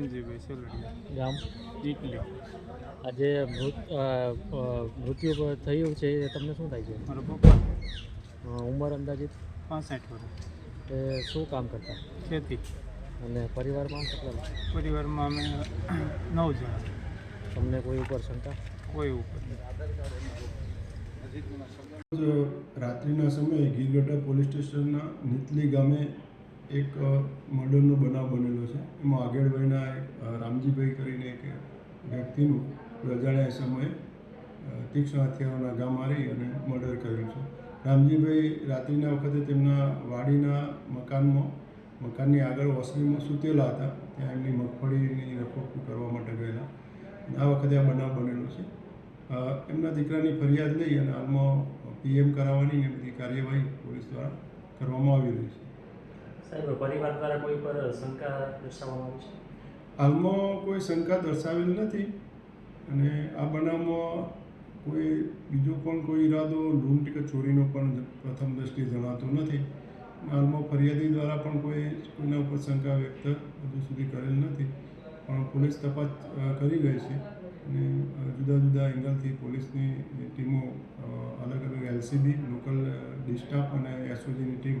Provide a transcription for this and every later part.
રામજીભાઈ સેલડિયા ગામ ઇટલી આજે મૃત્યુ થયું છે એ તમને શું થાય છે? મારા પપ્પા. ઉંમર અંદાજિત? પાસઠ વર્ષ. એ શું કામ કરતા? ખેતી. અને પરિવારમાં કેટલા પરિવારમાં અમે નવ જણા. તમને કોઈ ઉપર શંકા? કોઈ ઉપર રાત્રિના સમયે ગીરગઢા પોલીસ સ્ટેશનના નીતલી ગામે એક મર્ડરનો બનાવ બનેલો છે. એમાં આગેડભાઈના રામજીભાઈ કરીને એક વ્યક્તિનું અજાણ્યા સમયે તીક્ષ્ણ હથિયારોના ઘા મારી અને મર્ડર કરેલું છે. રામજીભાઈ રાત્રિના વખતે તેમના વાડીના મકાનમાં, મકાનની આગળ ઓસરીમાં સૂતેલા હતા. ત્યાં એમની મગફળીની રખોપી કરવા માટે ગયેલા. આ વખતે આ બનાવ બનેલો છે. એમના દીકરાની ફરિયાદ લઈ અને હાલમાં પીએમ કરાવવાની બધી કાર્યવાહી પોલીસ દ્વારા કરવામાં આવી રહી છે. સાહેબ પરિવાર દ્વારા કોઈ પર શંકા દર્શાવવામાં આવી હાલમાં કોઈ શંકા દર્શાવેલ નથી અને આ બનાવમાં કોઈ બીજો પણ કોઈ ઈરાદો લૂંટ કે ચોરીનો પણ પ્રથમ દ્રષ્ટિએ જણાતો નથી. હાલમાં ફરિયાદી દ્વારા પણ કોઈ કોઈના ઉપર શંકા વ્યક્ત હજુ સુધી કરેલ નથી. પણ પોલીસ તપાસ કરી રહી છે અને જુદા જુદા એંગલથી પોલીસની ટીમો અલગ અલગ એલસીબી, લોકલ ડિસ્ટાફ અને એસઓજીની ટીમ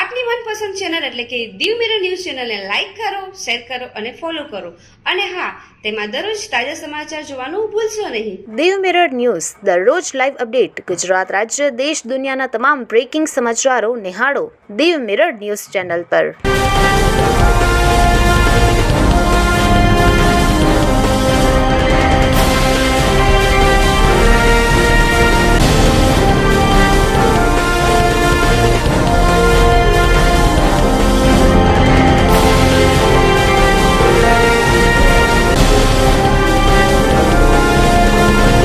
આપની મનપસંદ ચેનલ એટલે કે દીવ મિરર ન્યૂઝ ચેનલને લાઇક કરો શેર કરો અને ફોલો કરો. અને હા, તેમાં દરરોજ તાજા સમાચાર જોવાનું ભૂલશો નહીં. દીવ મિરર ન્યૂઝ દરરોજ લાઈવ અપડેટ ગુજરાત રાજ્ય, દેશ, દુનિયાના તમામ બ્રેકિંગ સમાચારો નિહાળો દીવ મિરર ન્યૂઝ ચેનલ પર.